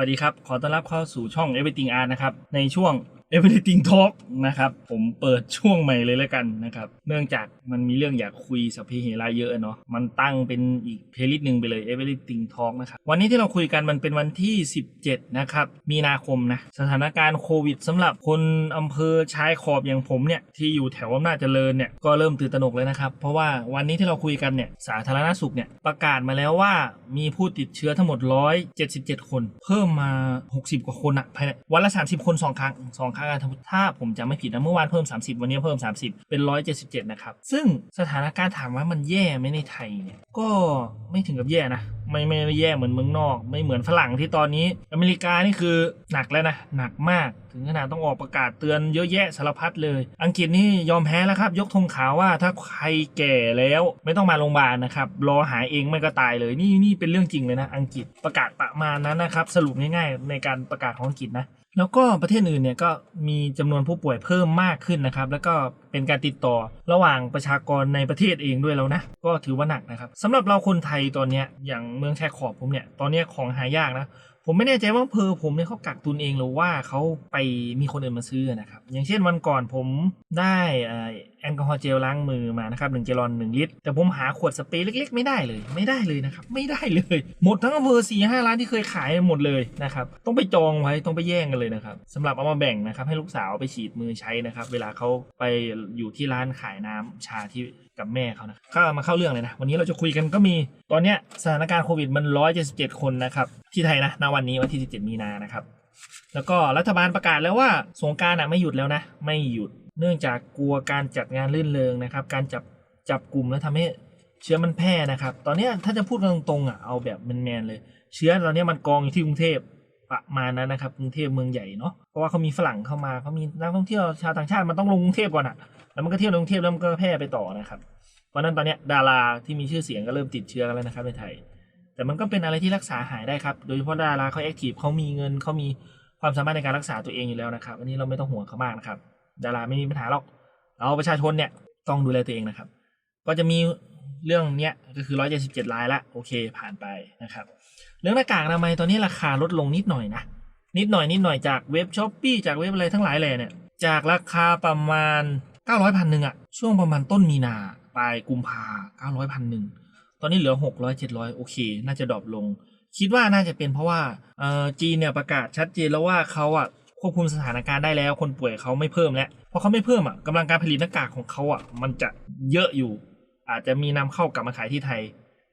วัสดีครับ ขอต้อนรับเข้าสู่ช่อง Everything Art นะครับ ในช่วง Everything Talk นะครับ ผมเปิดช่วงใหม่เลยแล้วกันนะครับ เนื่องจากมันมีเรื่องอยากคุยสัพเพเหระเยอะเนาะมันตั้งเป็นอีกเพลย์ลิสต์หนึ่งไปเลย Everything Talk นะครับ วันนี้ที่เราคุยกันมันเป็นวันที่ 17 นะครับ มีนาคมนะ สถานการณ์โควิดสำหรับคนอำเภอชายขอบอย่างผมเนี่ย ที่อยู่แถวอำนาจเจริญเนี่ย ก็เริ่มตื่นตระหนกเลยนะครับ เพราะว่าวันนี้ที่เราคุยกันเนี่ยสาธารณสุขเนี่ยประกาศมาแล้วว่ามีผู้ติดเชื้อทั้งหมด 177 คน เพิ่มมา 60 กว่าคนอะภายในวันละ 30 คน 2 ครั้ง2ครั้งอะถ้าผมจำไม่ผิดนะเมื่อวานเพิ่ม 30 วันนี้เพิ่ม 30 เป็น 177 นะครับ ซึ่งสถานการณ์ถามว่ามันแย่ไหมในไทยเนี่ยก็ไม่ถึงกับแย่นะไม่ไม่ไม่แย่เหมือนเมืองนอก ไม่เหมือนฝรั่งที่ตอนนี้ อเมริกานี่คือหนักแล้วนะ หนักมากถึงขนาดต้องออกประกาศเตือนเยอะแยะสารพัดเลย อังกฤษนี่ยอมแพ้แล้วครับ ยกธงขาวว่าถ้าใครแก่แล้วไม่ต้องมาโรงพยาบาลนะครับ รอหายเองไม่ก็ตายเลย นี่นี่เป็นเรื่องจริงเลยนะ อังกฤษประกาศประมาณนั้นนะครับ สรุปง่ายๆในการประกาศของอังกฤษนะ แล้วก็ประเทศอื่นเนี่ยก็มีจำนวนผู้ป่วยเพิ่มมากขึ้นนะครับ แล้วก็เป็นการติดต่อระหว่างประชากรในประเทศเองด้วยแล้วนะ ก็ถือว่าหนักนะครับสำหรับเราคนไทยตอนเนี้ยอย่างเมืองชายขอบผมเนี่ยตอนเนี้ยของหายากนะ ผมไม่แน่ใจว่าเพอผมเนี่ยเขากักตุนเองหรือว่าเขาไปมีคนอื่นมาซื้อนะครับ อย่างเช่นวันก่อนผมได้อ่า ลกอฮอล์เจลล้างมือมานะครับหนึ่งเจลลอนหนึ่งลิตร แต่ผมหาขวดสเปรย์เล็ก ๆ ไม่ได้เลย ไม่ได้เลยนะครับ ไม่ได้เลย หมดทั้งอำเภอสี่ห้าร้านที่เคยขายหมดเลยนะครับ ต้องไปจองไว้ ต้องไปแย่งกันเลยนะครับสำหรับเอามาแบ่งนะครับให้ลูกสาวไปฉีดมือใช้นะครับ เวลาเขาไปอยู่ที่ร้านขายน้ำชาที่กับแม่เขานะก็มาเข้าเรื่องเลยนะ วันนี้เราจะคุยกันก็มี ตอนเนี้ยสถานการณ์โควิดมัน 177 คนนะครับที่ไทยนะ ณ วันนี้วันที่ 17 มีนานะครับ แล้วก็รัฐบาลประกาศแล้วว่าสงกรารอะไม่หยุดแล้วนะ ไม่หยุด เนื่องจากกลัวการจัดงานลื่นเริงนะครับ การจับจับกลุ่มแล้วทำให้เชื้อมันแพร่นะครับ ตอนนี้ถ้าจะพูดตรงๆอะเอาแบบแมนๆเลย เชื้อตอนเนี้ยมันกองอยู่ที่กรุงเทพประมาณนั้นนะครับกรุงเทพเมืองใหญ่เนาะเพราะว่าเขามีฝรั่งเข้ามาเขามีนักท่องเที่ยวชาวต่างชาติมันต้องลงกรุงเทพก่อนอะแล้วมันก็เที่ยวกรุงเทพแล้วมันก็แพร่ไปต่อนะครับ เพราะฉะนั้นตอนเนี้ยดาราที่มีชื่อเสียงก็เริ่มติดเชื้อกันแล้วนะครับในไทย แต่มันก็เป็นอะไรที่รักษาหายได้ครับโดยเฉพาะดาราเขาแอคทีฟเขามีเงินเขามีความสามารถในการรักษาตัวเองอยู่แล้วนะครับ อันนี้เราไม่ต้องห่วงเขามากนะครับ ดาราไม่มีปัญหาหรอกเราประชาชนเนี่ยต้องดูแลตัวเองนะครับ ก็จะมีเรื่องเนี้ยก็คือ 177รายละโอเคผ่านไปนะครับ เรื่องหน้ากากอนามัยตอนนี้ราคาลดลงนิดหน่อยนะ นิดหน่อยนิดหน่อยจากเว็บช้อปปี้จากเว็บอะไรทั้งหลายแหล่เนี่ยจากราคาประมาณ 900พันหนึ่งอะช่วงประมาณต้นมีนาปลายกุมภา900พันหนึ่งตอนนี้เหลือ 600 700 โอเค น่าจะดรอปลง คิดว่าน่าจะเป็นเพราะว่าเออจีนเนี่ยประกาศชัดเจนแล้วว่าเขาอะ ควบคุมสถานการณ์ได้แล้ว คนป่วยเขาไม่เพิ่มแล้วเพราะเขาไม่เพิ่มอะกำลังการผลิตหน้ากากของเขาอะมันจะเยอะอยู่ อาจจะมีนำเข้ากลับมาขายที่ไทย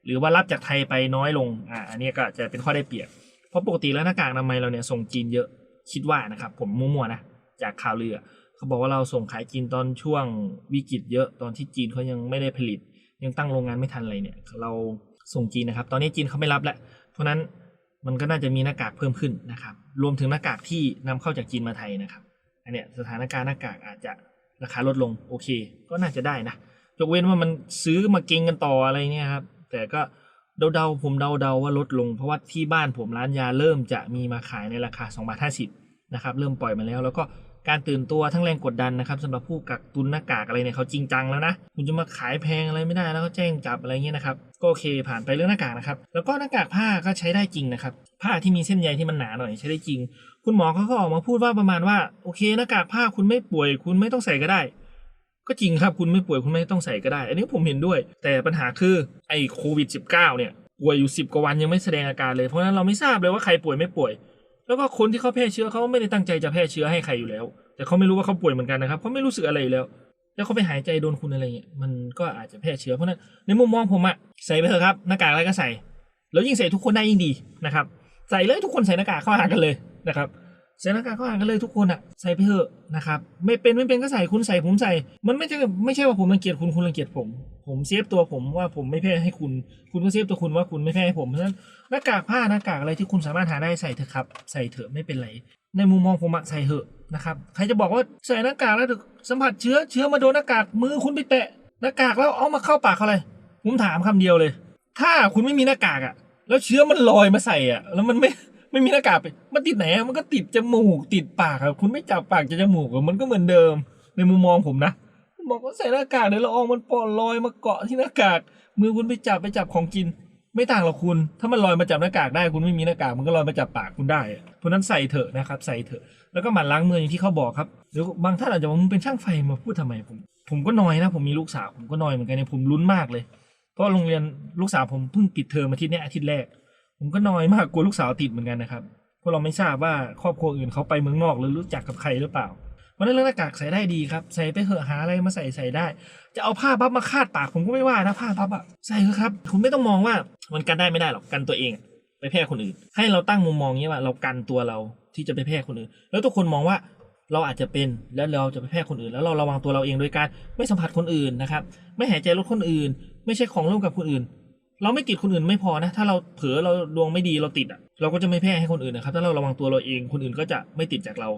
หรือว่ารับจากไทยไปน้อยลงอ่าอันนี้ก็จะเป็นข้อได้เปรียบเพราะปกติแล้วหน้ากากอนามัยเราเนี่ยส่งจีนเยอะคิดว่านะครับ ผมมั่วๆนะจากข่าวลือเขาบอกว่าเราส่งขายจีนตอนช่วงวิกฤตเยอะตอนที่จีนเขายังไม่ได้ผลิต ยังตั้งโรงงานไม่ทันอะไรเนี่ย เราส่งจีนนะครับ ตอนนี้จีนเขาไม่รับแล้วเพราะนั้นมันก็น่าจะมีหน้ากากเพิ่มขึ้นนะครับ รวมถึงหน้ากากที่นำเข้าจากจีนมาไทยนะครับ อันเนี้ยสถานการณ์หน้ากากอาจจะราคาลดลงโอเค ก็น่าจะได้นะยกเว้นว่ามันซื้อมาเก็งกันต่ออะไรเนี่ยครับ แต่ก็เดาๆผมเดาๆว่าลดลง เพราะว่าที่บ้านผมร้านยาเริ่มจะมีมาขายในราคา2บาท50นะครับเริ่มปล่อยมาแล้ว แล้วก็ การตื่นตัวทั้งแรงกดดันนะครับสำหรับผู้กักตุนหน้ากากอะไรเนี่ยเขาจริงจังแล้วนะ คุณจะมาขายแพงอะไรไม่ได้แล้วก็แจ้งจับอะไรเงี้ยนะครับก็โอเคผ่านไปเรื่องหน้ากากนะครับแล้วก็หน้ากากผ้าก็ใช้ได้จริงนะครับผ้าที่มีเส้นใยที่มันหนาหน่อยใช้ได้จริง คุณหมอเขาก็ออกมาพูดว่าประมาณว่าโอเคหน้ากากผ้าคุณไม่ป่วย คุณไม่ต้องใส่ก็ได้ ก็จริงครับคุณไม่ป่วยคุณไม่ต้องใส่ก็ได้ อันนี้ผมเห็นด้วย แต่ปัญหาคือไอ้โควิด -19 เนี่ยป่วยอยู่ 10 กว่าวันยังไม่แสดงอาการเลยเพราะฉะนั้นเราไม่ทราบเลยว่าใครป่วยไม่ป่วย แล้วก็คนที่เขาแพร่เชื้อเขาไม่ได้ตั้งใจจะแพร่เชื้อให้ใครอยู่แล้ว แต่เขาไม่รู้ว่าเขาป่วยเหมือนกันนะครับเขาไม่รู้สึกอะไรอยู่แล้ว แล้วเขาไปหายใจโดนคุณอะไรเงี้ยมันก็อาจจะแพร่เชื้อเพราะนั้นในมุมมองผมอะใส่ไปเถอะครับหน้ากากอะไรก็ใส่ แล้วยิ่งใส่ทุกคนได้ยิ่งดีนะครับใส่เลยทุกคนใส่หน้ากากเข้าหากันเลยนะครับใส่หน้ากากเข้าหากันเลยทุกคนอะใส่ไปเถอะนะครับไม่เป็นไม่เป็นก็ใส่คุณใส่ผมใส่ มันไม่ใช่ไม่ใช่ว่าผมรังเกียจคุณคุณรังเกียจผม ผมเซฟตัวผมว่าผมไม่แพร่ให้คุณ คุณก็เซฟตัวคุณว่าคุณไม่แพร่ให้ผมเพราะฉะนั้นหน้ากากผ้าหน้ากากอะไรที่คุณสามารถหาได้ใส่เถอะครับ ใส่เถอะไม่เป็นไร ในมุมมองผมอะใส่เถอะนะครับใครจะบอกว่าใส่หน้ากากแล้วสัมผัสเชื้อเชื้อมาโดนหน้ากากมือคุณไปแตะหน้ากากแล้วเอามาเข้าปากเขาเลยผมถามคำเดียวเลย ถ้าคุณไม่มีหน้ากากอะแล้วเชื้อมันลอยมาใส่อะแล้วมันไม่ไม่มีหน้ากากไปมันติดไหนอะมันก็ติดจมูกติดปากครับคุณไม่จับปากจะจมูกอมันก็เหมือนเดิม ในมุมมองผมนะ บอกว่าใส่หน้ากากเดี๋ยวละอองมันปอดลอยมาเกาะที่หน้ากาก มือคุณไปจับไปจับของกิน ไม่ต่างหรอกคุณ ถ้ามันลอยมาจับหน้ากากได้คุณไม่มีหน้ากากมันก็ลอยมาจับปากคุณได้เพราะนั้นใส่เถอะนะครับ ใส่เถอะ แล้วก็หมั่นล้างมืออย่างที่เขาบอกครับหรือบางท่านอาจจะบอกมึงเป็นช่างไฟมาพูดทำไมผม ผมก็นอยนะ ผมมีลูกสาวผมก็นอยเหมือนกันเนี่ยผมลุ้นมากเลย เพราะโรงเรียนลูกสาวผมเพิ่งปิดเทอมอาทิตย์นี้อาทิตย์แรก ผมก็นอยมากกลัวลูกสาวติดเหมือนกันนะครับเพราะเราไม่ทราบว่าครอบครัวอื่นเขาไปเมืองนอกหรือรู้จักกับใครหรือเปล่าันนั้นเรื่องหน้ากากใส่ได้ดีครับ ใส่ไปเหอะหาอะไรมาใส่ใส่ได้ จะเอาผ้าบัฟมาคาดปากผมก็ไม่ว่านะผ้าบัฟอะใส่เถอะครับ คุณไม่ต้องมองว่ามันกันได้ไม่ได้หรอกกันตัวเอง ไปแพร่คนอื่น ให้เราตั้งมุมมองนี้ว่าเรากันตัวเราที่จะไปแพร่คนอื่น แล้วทุกคนมองว่าเราอาจจะเป็นแล้วเราจะไปแพร่คนอื่น แล้วเราระวังตัวเราเองโดยการไม่สัมผัสคนอื่นนะครับ ไม่หายใจรถคนอื่น ไม่ใช่ของร่วมกับคนอื่น เราไม่ติดคนอื่นไม่พอนะ ถ้าเราเผลอเราดวงไม่ดีเราติดอะเราก็จะไม่แพร่ให้คนอื่นนะครับ ถ้าเราระวังตัวเราเองคนอื่นก็จะไม่ติดจากเรา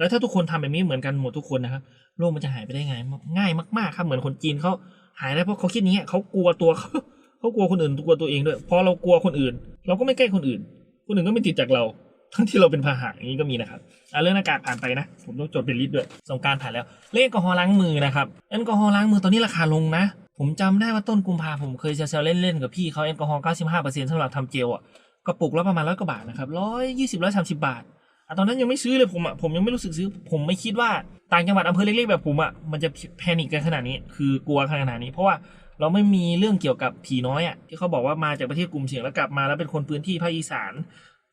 แล้วถ้าทุกคนทำแบบนี้เหมือนกันหมดทุกคนนะครับโรคมันจะหายไปได้ไงง่ายมากๆครับเหมือนคนจีนเขาหายได้เพราะเขาคิดอย่างเงี้เขากลัวตัวเขาเขากลัวคนอื่นกลัวตัวเองด้วยพอเรากลัวคนอื่น เราก็ไม่ใกล้คนอื่น คนอื่นก็ไม่ติดจากเราทั้งที่เราเป็นพาหะอย่างนี้ก็มีนะครับอะเรื่องหน้ากากผ่านไปนะ ผมต้องจดเป็นลิต์ด้วยสงการผ่านแล้วเรื่องแอลกอฮอล์ล้างมือนะครับแอลกอฮอล์ล้างมือตอนนี้ราคาลงนะ ผมจำได้ว่าต้นกุมภาผมเคยแซวๆเล่นๆกับพี่เขาแอลกอฮอล์95%สำหรับทำเจลอะกระปุกละประมาณร้อยกว่าบาทนะครับร้อยยี่สิบร้อยสามสิบบาทอะ ตอนนั้นยังไม่ซื้อเลยผมอะผมยังไม่รู้สึกซื้อ ผมไม่คิดว่าต่างจังหวัดอำเภอเล็กๆแบบผมอะมันจะแพนิคกันขนาดนี้ คือกลัวขนาดนี้ เพราะว่าเราไม่มีเรื่องเกี่ยวกับผีน้อยอะที่เขาบอกว่ามาจากประเทศกลุ่มเสี่ยงแล้วกลับมาแล้วเป็นคนพื้นที่ภาคอีสาน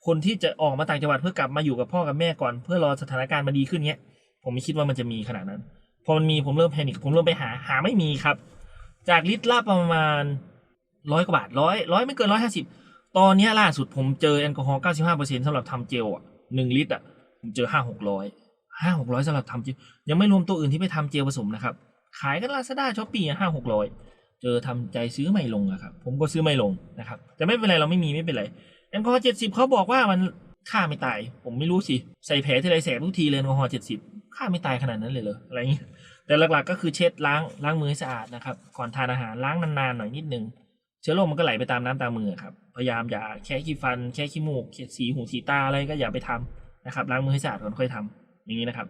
คนที่จะออกมาต่างจังหวัดเพื่อกลับมาอยู่กับพ่อกับแม่ก่อน เพื่อรอสถานการณ์มาดีขึ้นเนี้ย ผมไม่คิดว่ามันจะมีขนาดนั้นพอมันมีผมเริ่มแพนิคผมเริ่มไปหาหาไม่มีครับ จากลิตรละประมาณร้อยกว่าบาทร้อยร้อยไม่เกินร้อยห้าสิบตอนนี้ล่าสุดผมเจอแอลกอฮอล์เก้าสิบห้าเปอร์เซ็นต์สำหรับทำเจลอะ หนึ่งลิตรอะผมเจอห้าหกร้อยห้าหกร้อยสำหรับทำเจลยังไม่รวมตัวอื่นที่ไปทำเจลผสมนะครับ ขายกันลาซาด้าช้อปปี้ห้าหกร้อยเจอทำใจซื้อไม่ลงอะครับ ผมก็ซื้อไม่ลงนะครับแต่ไม่เป็นไรเราไม่มีไม่เป็นไรแอลกอฮอล์เจ็ดสิบเขาบอกว่ามันฆ่าไม่ตาย ผมไม่รู้สิ ใส่แผลที่ไรแสบทุกทีเลยแอลกอฮอล์เจ็ดสิบฆ่าไม่ตายขนาดนั้นเลยเหรออะไรอย่างเงี้แต่หลักๆก็คือเช็ดล้างล้างมือให้สะอาดนะครับก่อนทานอาหารล้างนานๆหน่อยนิดนึงเชื้อโรคมันก็ไหลไปตามน้ำตามมือครับ พยายามอย่าแค่ขี้ฟัน แค่ขี้มูกขีดสีหูสีตาอะไรก็อย่าไปทำนะครับล้างมือให้สะอาดก่อนค่อยทำอย่างนี้นะครับ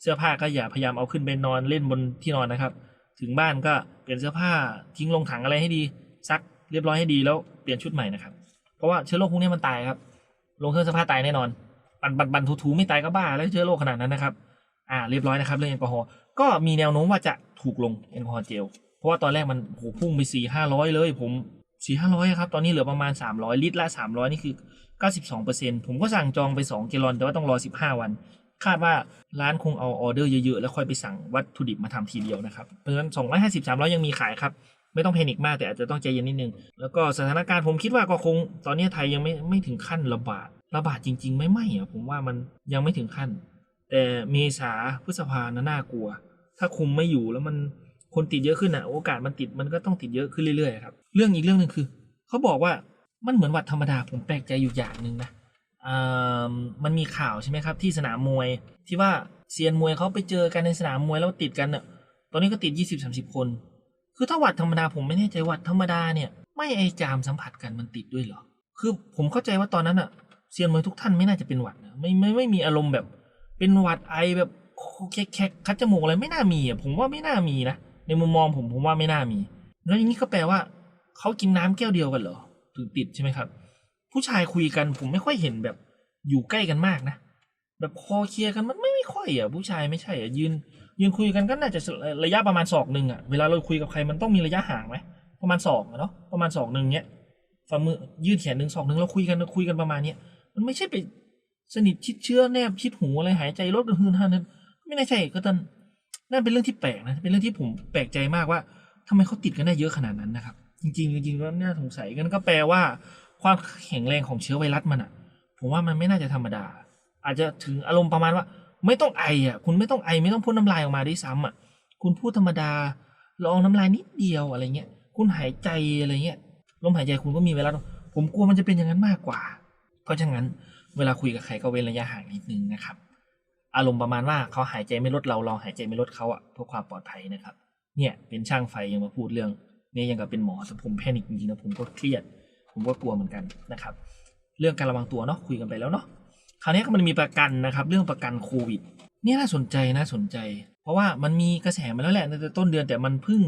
เสื้อผ้าก็อย่าพยายามเอาขึ้นไปนอนเล่นบนที่นอนนะครับ ถึงบ้านก็เปลี่ยนเสื้อผ้าทิ้งลงถังอะไรให้ดีซักเรียบร้อยให้ดีแล้วเปลี่ยนชุดใหม่นะครับ เพราะว่าเชื้อโรคพวกนี้มันตายครับ ลงเครื่องซักผ้าตายแน่นอน ปันปันปันทูๆไม่ตายก็บ้าแล้วเชื้อโรคขนาดนั้นนะครับ อ่าเรียบร้อยนะครับ เรื่องแอลกอฮอล์ก็มีแนวโน้มว่าจะถูกลงแอลกอฮอล์เจล เพราะว่าตอนแรกมันโหพุ่งไปสี่ห้าร้อยเลย ผม สี่ห้าร้อยครับ ตอนนี้เหลือประมาณสามร้อยลิตรละสามร้อยนี่คือเก้าสิบสองเปอร์เซ็นผมก็สั่งจองไปสองกิโลแต่ว่าต้องรอสิบห้าวัน คาดว่าร้านคงเอาออเดอร์เยอะๆ แล้วค่อยไปสั่งวัตถุดิบมาทำทีเดียวนะครับ เพราะฉะนั้นสองร้อยห้าสิบสามร้อยยังมีขายครับ ไม่ต้องแพนิคมากแต่อาจจะต้องใจเย็นนิดนึง แล้วก็สถานการณ์ผมคิดว่าก็คง ตอนนี้ไทยยังไม่ไม่ถึงขั้นระบาด ระบาดจริง ๆ ไม่ไม่อะผมว่ามันยังไม่ถึงขั้น แต่เมษาพฤษภานะน่ากลัว ถ้าคุมไม่อยู่แล้วมันคนติดเยอะขึ้นอะโอกาสมันติดมันก็ต้องติดเยอะขึ้นเรื่อยๆครับ เรื่องอีกเรื่องหนึ่งคือเขาบอกว่ามันเหมือนวัดธรรมดาผมแปลกใจอยู่อย่างหนึ่งนะมันมีข่าวใช่ไหมครับที่สนามมวยที่ว่าเซียนมวยเขาไปเจอกันในสนามมวยแล้วติดกันอะตอนนี้ก็ติดยี่สิบสามสิบคน คือถ้าวัดธรรมดาผมไม่แน่ใจวัดธรรมดาเนี่ย ไม่ไอจามสัมผัสกันมันติดด้วยเหรอ คือผมเข้าใจว่าตอนนั้นอะเซียนมวยทุกท่านไม่น่าจะเป็นหวัดนะไม่ไม่ไม่มีอารมณ์แบบ เป็นหวัดไอแบบแคแคคัดจมูกอะไรไม่น่ามีอะผมว่าไม่น่ามีนะในมุมมองผมผมว่าไม่น่ามี แล้วอย่างนี้ก็แปลว่า เขากินน้ำแก้วเดียวกันเหรอถึงติดใช่ไหมครับ ผู้ชายคุยกันผมไม่ค่อยเห็นแบบอยู่ใกล้กันมากนะ แบบคอเคลียร์กันมันไม่ไม่ค่อยอะผู้ชายไม่ใช่อะยืน ยืนคุยกันก็น่าจะระยะประมาณศอกหนึ่งอะเวลาเราคุยกับใครมันต้องมีระยะห่างไหมประมาณศอกเนาะประมาณศอกหนึ่งเนี้ยฝ่ามือยืดแขนหนึ่งศอกหนึ่งเราคุยกันคุยกันประมาณเนี้ยมันไม่ใช่ไปสนิทชิดเชื้อแนบชิดหูอะไรหายใจลดกระหืนท่านั้นไม่น่าใช่ก็ตันนั่นเป็นเรื่องที่แปลกนะเป็นเรื่องที่ผมแปลกใจมากว่าทำไมเขาติดกันได้เยอะขนาดนั้นนะครับ จริงๆจริงๆแล้วน่าสงสัยกันก็แปลว่า ความแข็งแรงของเชื้อไวรัสมันอะ ผมว่ามันไม่น่าจะธรรมดา อาจจะถึงอารมณ์ประมาณว่า ไม่ต้องไออะ คุณไม่ต้องไอไม่ต้องพ่นน้ำลายออกมาด้วยซ้ำอะ คุณพูดธรรมดาลองน้ำลายนิดเดียวอะไรเงี้ยคุณหายใจอะไรเงี้ยลมหายใจคุณก็มีไวรัสผมกลัวมันจะเป็นอย่างนั้นมากกว่า เพราะฉะนั้นเวลาคุยกับใครก็เว้นระยะห่างนิดนึงนะครับ อารมณ์ประมาณว่าเขาหายใจไม่ลดเราเราหายใจไม่ลดเขาอะเพื่อความปลอดภัยนะครับ เนี่ยเป็นช่างไฟยังมาพูดเรื่อง เนี่ยยังกับเป็นหมอแต่ผมแพนิคจริงๆนะผมก็เครียด ผมก็กลัวเหมือนกันนะครับ เรื่องการระวังตัวเนาะคุยกันไปแล้วเนาะคราวนี้มันมีประกันนะครับ เรื่องประกันโควิดเนี่ยน่าสนใจน่าสนใจ เพราะว่ามันมีกระแสมาแล้วแหละตั้งแต่ต้นเดือนแต่มันเพิ่ง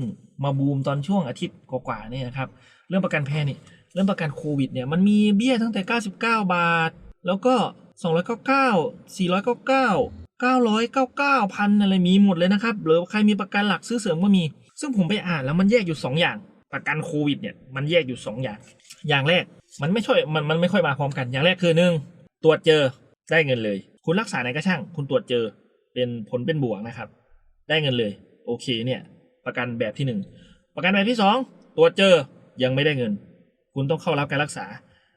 มาบูมตอนช่วงอาทิตย์กว่าๆเนี่ยนะครับ เรื่องประกันแพนี่ เรื่องประกันโควิดเนี่ยมันมีเบี้ยตั้งแต่ 99 บาท แล้วก็ 299 499 999พันอะไรมีหมดเลยนะครับหรือใครมีประกันหลักซื้อเสริมก็มี ซึ่งผมไปอ่านแล้วมันแยกอยู่ 2 อย่าง ประกันโควิดเนี่ยมันแยกอยู่ 2 อย่าง อย่างแรกมันไม่ช่วยมันมันไม่ค่อยมาพร้อมกัน อย่างแรกคือหนึ่งตรวจเจอได้เงินเลย คุณรักษาไหนก็ช่าง คุณตรวจเจอเป็นผลเป็นบวกนะครับ ได้เงินเลย โอเคเนี่ย ประกันแบบที่หนึ่งประกันแบบที่สองตรวจเจอยังไม่ได้เงิน คุณต้องเข้ารับการรักษา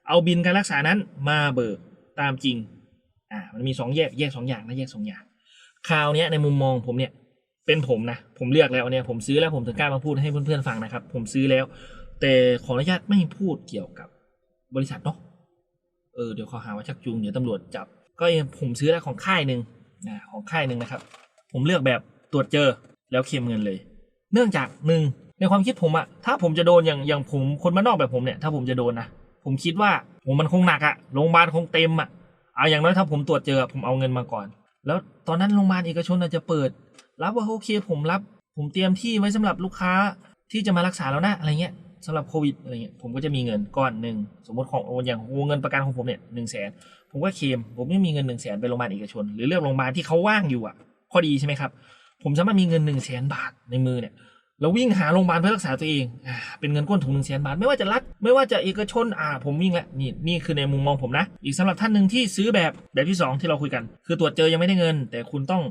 เอาบินการรักษานั้นมาเบิกตามจริงอ่ามันมีสองแยกแยกสองอย่างนะแยกสองอย่างคราวนี้ในมุมมองผมเนี่ย เป็นผมนะ ผมเลือกแล้วเนี่ยผมซื้อแล้วผมถึงกล้ามาพูดให้เพื่อนๆฟังนะครับ ผมซื้อแล้ว แต่ขออนุญาตไม่พูดเกี่ยวกับบริษัทเนาะเออเดี๋ยวเขาหาว่าชักจูงเดี๋ยวตำรวจจับ ก็ผมซื้อแล้วของค่ายหนึ่งนะของค่ายหนึ่งนะครับ ผมเลือกแบบตรวจเจอแล้วเคลมเงินเลย เนื่องจากหนึ่งในความคิดผมอะถ้าผมจะโดนอย่างอย่างผมคนบ้านนอกแบบผมเนี่ยถ้าผมจะโดนนะผมคิดว่าผมมันคงหนักอะโรงพยาบาลคงเต็มอะเอาอย่างน้อยถ้าผมตรวจเจอผมเอาเงินมาก่อน แล้วตอนนั้นโรงพยาบาลเอกชนอาจจะเปิด รับว่าโอเคผมรับ ผมเตรียมที่ไว้สำหรับลูกค้าที่จะมารักษาแล้วนะอะไรเงี้ยสำหรับโควิดอะไรเงี้ยผมก็จะมีเงินก้อนหนึ่งสมมติของอย่างวงเงินประกันของผมเนี่ยหนึ่งแสนผมก็เคลมผมไม่มีเงินหนึ่งแสนไปโรงพยาบาลเอกชน หรือเลือกโรงพยาบาลที่เขาว่างอยู่อะข้อดีใช่ไหมครับ ผมสามารถมีเงินหนึ่งแสนบาทในมือเนี่ยแล้ววิ่งหาโรงพยาบาลเพื่อรักษาตัวเองอเป็นเงินก้นถุงหนึ่งแสนบาท ไม่ว่าจะรัฐไม่ว่าจะเอกชนอ่าผมวิ่งละนี่นี่คือในมุมมองผมนะ อีกสำหรับท่านหนึ่งที่ซื้อแบบแบบที่สองที่เราคุยกัน คือตรวจเจอยังไม่ได้เงิน แต่คุณต้อง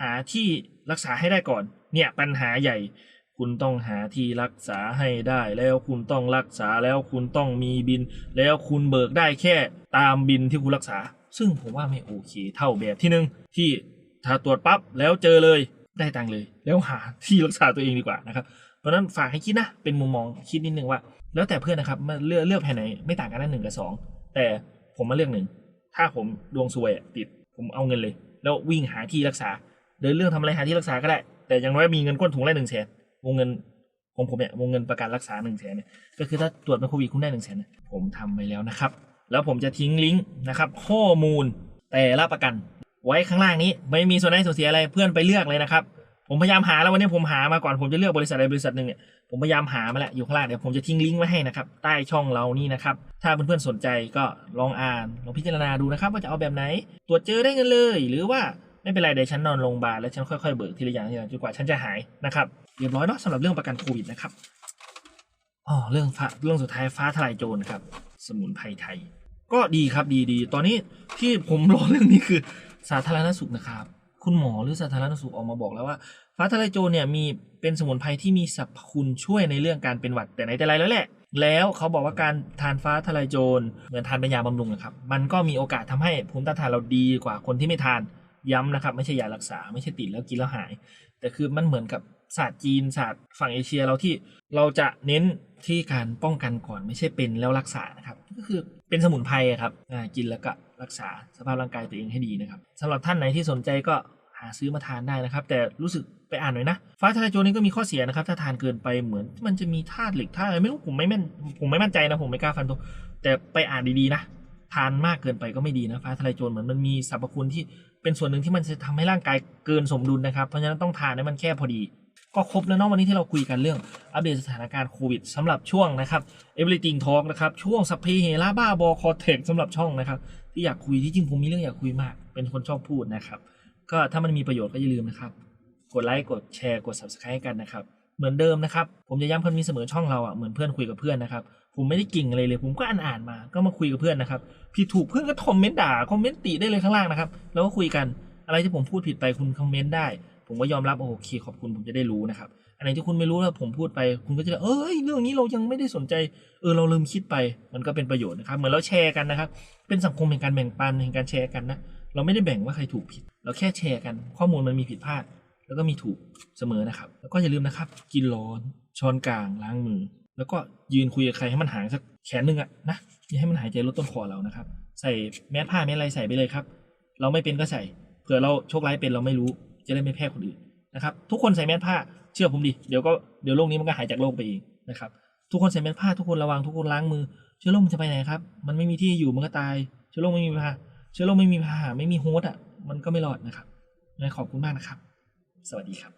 หาที่ รักษาให้ได้ก่อน เนี่ยปัญหาใหญ่ คุณต้องหาที่รักษาให้ได้ แล้วคุณต้องรักษาแล้วคุณต้องมีบิน แล้วคุณเบิกได้แค่ตามบินที่คุณรักษา ซึ่งผมว่าไม่โอเค เท่าแบบที่หนึ่งที่ถ้าตรวจปั๊บแล้วเจอเลยได้ตังค์เลย แล้วหาที่รักษาตัวเองดีกว่านะครับเพราะนั้นฝากให้คิดนะ เป็นมุมมองคิดนิดนึงว่า แล้วแต่เพื่อนนะครับมาเลือกเลือกแผนไหนไม่ต่างกันนะหนึ่งกับสองแต่ผมมาเลือกหนึ่งถ้าผมดวงซวยติดผมเอาเงินเลย แล้ววิ่งหาที่รักษา เดินเรื่องทำอะไรหาที่รักษาก็ได้ แต่อย่างน้อยมีเงินก้นถุงละหนึ่งแสนวงเงินของผมเนี่ยวงเงินประกันรักษาหนึ่งแสนเนี่ยก็คือถ้าตรวจเป็นโควิดคุณได้หนึ่งแสนผมทำไปแล้วนะครับ แล้วผมจะทิ้งลิงก์นะครับข้อมูลแต่ละประกัน ไว้ข้างล่างนี้ไม่มีส่วนได้ส่วนเสียอะไรเพื่อนไปเลือกเลยนะครับผมพยายามหาแล้ววันนี้ผมหามาก่อนผมจะเลือกบริษัทใดบริษัทหนึ่งเนี่ยผมพยายามหามาแล้วอยู่ข้างล่างเดี๋ยวผมจะทิ้งลิงก์ไว้ให้นะครับใต้ช่องเรานี่นะครับถ้าเพื่อนๆสนใจก็ลองอ่านลองพิจารณาดูนะครับว่าจะเอาแบบไหน ตรวจเจอได้เงินเลย หรือว่า ไม่เป็นไรเดี๋ยวฉันนอนโรงพยาบาลแล้วฉันค่อยๆเบิกทีละอย่างทีละอย่างจนกว่าฉันจะหายนะครับเรียบร้อยเนาะสำหรับเรื่องประกันโควิดนะครับอ๋อเรื่องฟ้าเรื่องสุดท้ายฟ้าทลายโจรครับ สมุนไพรไทย ก็ดีครับดีดีตอนนี้ที่ผมรอเรื่องนี้คือสาธารณสุขนะครับ คุณหมอหรือสาธารณสุขออกมาบอกแล้วว่า ฟ้าทะลายโจรเนี่ยมีเป็นสมุนไพรที่มีสรรพคุณช่วยในเรื่องการเป็นหวัดแต่ไหนแต่ไรแล้วแหละ แล้วเขาบอกว่าการทานฟ้าทะลายโจรเหมือนทานเป็นยาบำรุงนะครับ มันก็มีโอกาสทำให้ภูมิต้านทานเราดีกว่าคนที่ไม่ทาน ย้ำนะครับ ไม่ใช่ยารักษา ไม่ใช่ติดแล้วกินแล้วหาย แต่คือมันเหมือนกับศาสตร์จีนศาสตร์ฝั่งเอเชียเราที่เราจะเน้นที่การป้องกันก่อนไม่ใช่เป็นแล้วรักษานะครับ ก็คือเป็นสมุนไพรครับกินแล้วก็รักษาสภาพร่างกายตัวเองให้ดีนะครับสำหรับท่านไหนที่สนใจก็หาซื้อมาทานได้นะครับ แต่รู้สึกไปอ่านหน่อยนะฟ้าทะลายโจรนี่ก็มีข้อเสียนะครับ ถ้าทานเกินไปเหมือนมันจะมีธาตุเหล็กธาตุอะไรไม่รู้ผมไม่แม่นผมไม่มั่นใจนะผมไม่กล้าฟันธงแต่ไปอ่านดีๆนะ ทานมากเกินไปก็ไม่ดีนะฟ้าทะลายโจรเหมือนมันมีสรรพคุณที่ เป็นส่วนหนึ่งที่มันจะทำให้ร่างกายเกินสมดุลนะครับ เพราะฉะนั้นต้องทานให้มันแค่พอดี ก็ครบแล้วเนาะวันนี้ที่เราคุยกันเรื่องอัปเดตสถานการณ์โควิดสำหรับช่วงนะครับ Everything Talk นะครับ ช่วงสพเพเฮราบ้าบอคอเทคสำหรับช่องนะครับ ที่อยากคุยที่จริงผมมีเรื่องอยากคุยมาก เป็นคนชอบพูดนะครับ ก็ถ้ามันมีประโยชน์ก็อย่าลืมนะครับ กดไลค์กดแชร์กด subscribe ให้กันนะครับ เหมือนเดิมนะครับ ผมจะย้ำเพื่อนมีเสมอช่องเราอะเหมือนเพื่อนคุยกับเพื่อนนะครับ ผมไม่ได้กิ่งอะไรเลย ผมก็อ่านอ่านมา ก็มาคุยกับเพื่อนนะครับ ผิดถูกเพื่อนก็คอมเมนต์ด่าคอมเมนต์ติได้เลยข้างล่างนะครับ แล้วก็คุยกัน อะไรที่ผมพูดผิดไปคุณคอมเมนต์ได้ ผมก็ยอมรับโอเคขอบคุณผมจะได้รู้นะครับอันไหนที่คุณไม่รู้แล้วผมพูดไป คุณก็จะเอ้ยเรื่องนี้เรายังไม่ได้สนใจ เออเราลืมคิดไป มันก็เป็นประโยชน์นะครับ เหมือนเราแชร์กันนะครับ เป็นสังคมแห่งการแบ่งปันแห่งการแชร์กันนะ เราไม่ได้แบ่งว่าใครถูกผิด เราแค่แชร์กัน ข้อมูลมันมีผิดพลาด แล้วก็มีถูกเสมอนะครับ แล้วก็อย่าลืมนะครับ กินร้อน ช้อนกลาง ล้างมือ แล้วก็ยืนคุยกับใครให้มันห่างสักแขนหนึ่งอะนะอย่าให้มันหายใจลดต้นคอเรานะครับ ใส่แมสผ้าแมสอะไรใส่ไปเลยครับ เราไม่เป็นก็ใส่เผื่อเราโชคร้ายเป็นเราไม่รู้จะได้ไม่แพร่คนอื่นนะครับ ทุกคนใส่แมสผ้าเชื่อผมดิเดี๋ยวก็เดี๋ยวโรคนี้มันก็หายจากโลกไปเองนะครับทุกคนใส่แมสผ้าทุกคนระวังทุกคนล้างมือ เชื้อโรคมันจะไปไหนครับ มันไม่มีที่อยู่มันก็ตาย เชื้อโรคไม่มีพาเชื้อโรคไม่มีพาหะไม่มีโฮสต์อะมันก็ไม่รอดนะครับขอบคุณมากนะครับ สวัสดีครับ